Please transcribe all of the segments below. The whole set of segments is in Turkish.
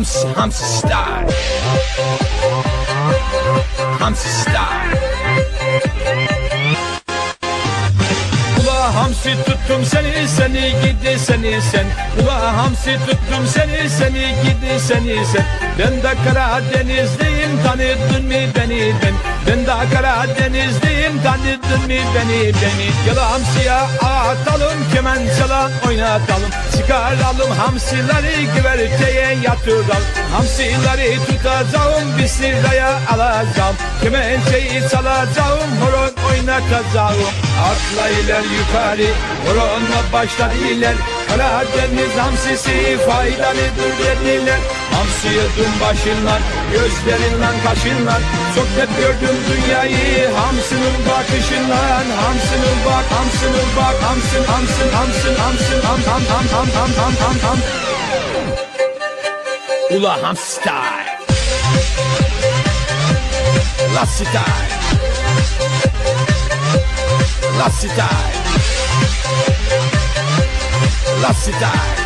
This Hamsi style. Hamsi style. Ula hamsi tuttum seni seni gidi seni sen Ula hamsi tuttum seni seni gidi seni sen Ben de Karadenizliyim tanıdın mı beni ben Ben de Karadenizliyim tanıdın mı beni beni Gel hamsiye atalım kemen çalan oynatalım. Çıkaralım hamsileri güverteye yatıralım. Hamsileri tutacağım bir sıraya alacağım. Kemençeyi çalacağım horon oynatacağım. Atla iler yukarı horonla başlar iler. Karadeniz hamsisi faydalıdır dediler Hamsiye dün başından Gözlerinden kaşından. Çok hep gördüm dünyayı Hamsının bakışından. Hamsının bak hamsının bak Hamsın hamsın hamsın hamsın Ham ham ham ham ham ham ham ham. Ula hamster La sitar La sitar La sitar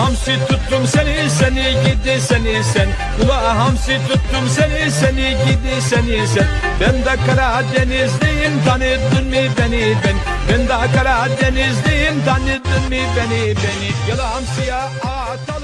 hamsi tuttum seni seni gidi seni sen. Ula hamsi tuttum seni seni gidi seni sen. Ben de Karadenizliyim tanıdın mı beni ben? Ben de Karadenizliyim tanıdın mı beni beni? Gel hamsiye atalım